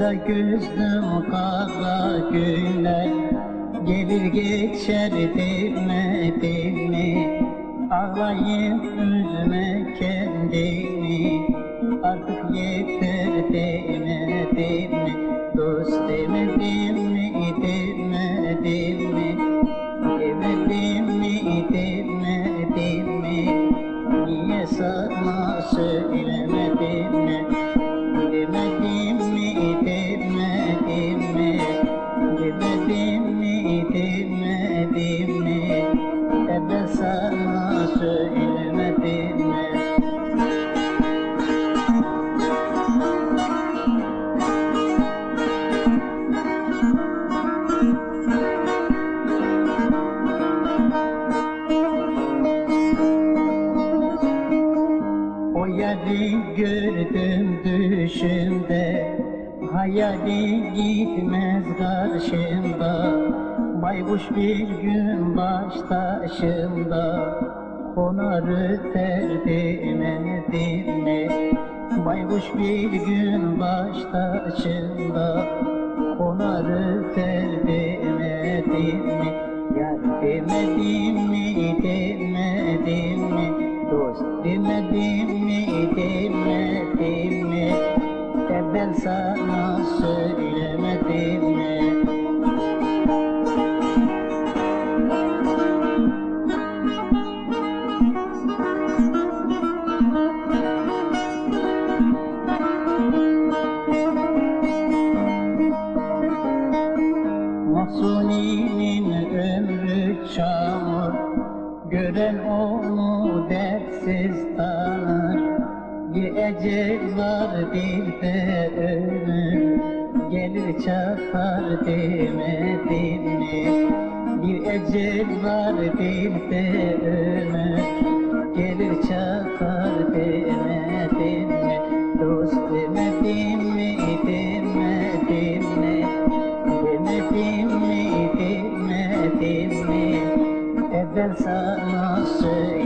Sevda gözlüm kara günler Gelir geçer bilmediğini Ağlayıp üzme sana söylemedim mi O yeri gördüm düşümde Hayali gitmez karşımda Baykuş bir gün baş taşımda Konarı derdime dinle. Baykuş bir gün baş taşımda Konarı derdime dinle. Yar demedim mi demedim mi? Dost demedim mi demedim mi? E ben sana söylemedim Mahsuni'nin ömrü çamur. Gören onu dertsiz tanır. Bir ecel var bir de ölüm Gelir çatar demedin mi? Bir ecel var bir de ölüm Gelir que el